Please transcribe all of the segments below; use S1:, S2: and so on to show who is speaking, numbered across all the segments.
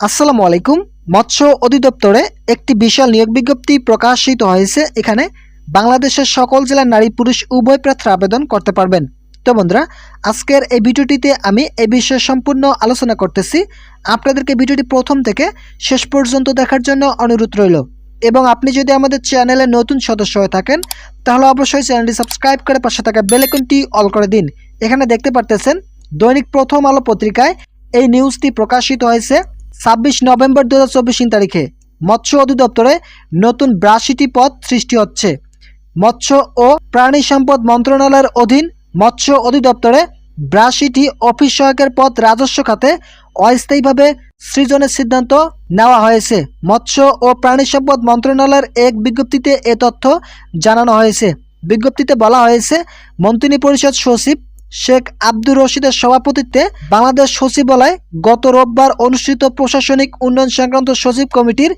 S1: আসসালামু আলাইকুম। মৎস্য অধিদপ্তরে একটি বিশাল নিয়োগ বিজ্ঞপ্তি প্রকাশিত হয়েছে। এখানে বাংলাদেশের সকল জেলার নারী পুরুষ উভয় প্রার্থী আবেদন করতে পারবেন। তো বন্ধুরা, আজকের এই ভিডিওটিতে আমি এই বিষয়ে সম্পূর্ণ আলোচনা করতেছি। আপনাদেরকে ভিডিওটি প্রথম থেকে শেষ পর্যন্ত দেখার জন্য অনুরোধ রইল। এবং আপনি যদি আমাদের চ্যানেলে নতুন সদস্য হয়ে থাকেন, তাহলে অবশ্যই চ্যানেলটি সাবস্ক্রাইব করে পাশে থাকা বেলেকনটি অল করে দিন। এখানে দেখতে পারতেছেন, দৈনিক প্রথম আলো পত্রিকায় এই নিউজটি প্রকাশিত হয়েছে। ছাব্বিশ নভেম্বর দু হাজার চব্বিশ তারিখে মৎস্য অধিদপ্তরে নতুন ব্রাশিটি পদ সৃষ্টি হচ্ছে। মৎস্য ও প্রাণী সম্পদ মন্ত্রণালয়ের অধীন মৎস্য অধিদপ্তরে ব্রাশিটি অফিস সহায়কের পদ রাজস্ব খাতে অস্থায়ীভাবে সৃজনের সিদ্ধান্ত নেওয়া হয়েছে। মৎস্য ও প্রাণী সম্পদ মন্ত্রণালয়ের এক বিজ্ঞপ্তিতে এ তথ্য জানানো হয়েছে। বিজ্ঞপ্তিতে বলা হয়েছে মন্ত্রী পরিষদ সচিব শেখ আব্দুর রশিদের সভাপতিত্বে বাংলাদেশ সচিবালয় গত রোববার অনুষ্ঠিত প্রশাসনিক উন্নয়ন সংক্রান্ত সচিব কমিটির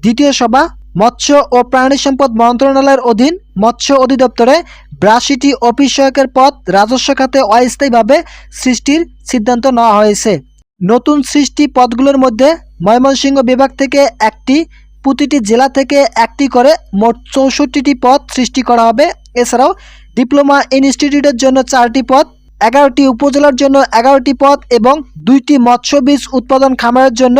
S1: দ্বিতীয় সভা মৎস্য ও প্রাণী সম্পদ মন্ত্রণালয়ের অধীন মৎস্য অধিদপ্তরে ব্রাশিটি অফিস সহায়কের পদ রাজস্ব খাতে অস্থায়ীভাবে সৃষ্টির সিদ্ধান্ত নেওয়া হয়েছে। নতুন সৃষ্টি পদগুলোর মধ্যে ময়মনসিংহ বিভাগ থেকে একটি প্রতিটি জেলা থেকে একটি করে মোট চৌষট্টিটি পদ সৃষ্টি করা হবে। এছাড়াও ডিপ্লোমা ইনস্টিটিউটের জন্য চারটি পদ, এগারোটি উপজেলার জন্য এগারোটি পদ এবং দুইটি মৎস্য বীজ উৎপাদন খামারের জন্য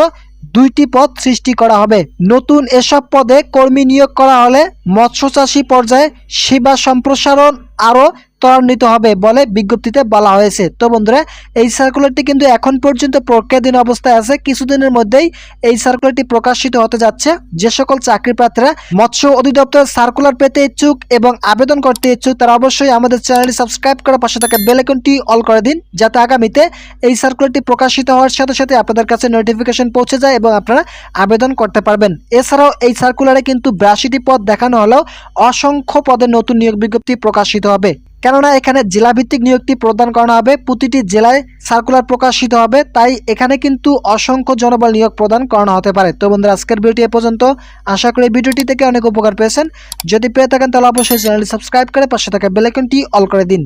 S1: দুইটি পদ সৃষ্টি করা হবে। নতুন এসব পদে কর্মী নিয়োগ করা হলে মৎস্য চাষী পর্যায়ে সেবা সম্প্রসারণ আরও ত্বরান্বিত হবে বলে বিজ্ঞপ্তিতে বলা হয়েছে। তো বন্ধুরা, এই সার্কুলারটি কিন্তু এখন পর্যন্ত প্রক্রিয়াধীন অবস্থায় আছে। কিছুদিনের মধ্যেই এই সার্কুলারটি প্রকাশিত হতে যাচ্ছে। যে সকল চাকরি প্রার্থীরা মৎস্য অধিদপ্তর সার্কুলার পেতে ইচ্ছুক এবং আবেদন করতে ইচ্ছুক, তারা অবশ্যই আমাদের চ্যানেলটি সাবস্ক্রাইব করার পাশে থাকা বেলাইকনটি অল করে দিন, যাতে আগামীতে এই সার্কুলারটি প্রকাশিত হওয়ার সাথে সাথে আপনাদের কাছে নোটিফিকেশন পৌঁছে যায় এবং আপনারা আবেদন করতে পারবেন। এছাড়াও এই সার্কুলারে কিন্তু বিরাশিটি পদ দেখানো হলেও অসংখ্য পদের নতুন নিয়োগ বিজ্ঞপ্তি প্রকাশিত হবে। কেননা এখানে জেলাভিত্তিক নিয়োগটি প্রদান করানো হবে, প্রতিটি জেলায় সার্কুলার প্রকাশিত হবে, তাই এখানে কিন্তু অসংখ্য জনবল নিয়োগ প্রদান করানো হতে পারে। তো বন্ধুরা, আজকের ভিডিওটি এ পর্যন্ত। আশা করি ভিডিওটি থেকে অনেক উপকার পেয়েছেন। যদি পেয়ে থাকেন তাহলে অবশ্যই চ্যানেলটি সাবস্ক্রাইব করে পাশে থাকা বেলাইকনটি অল করে দিন।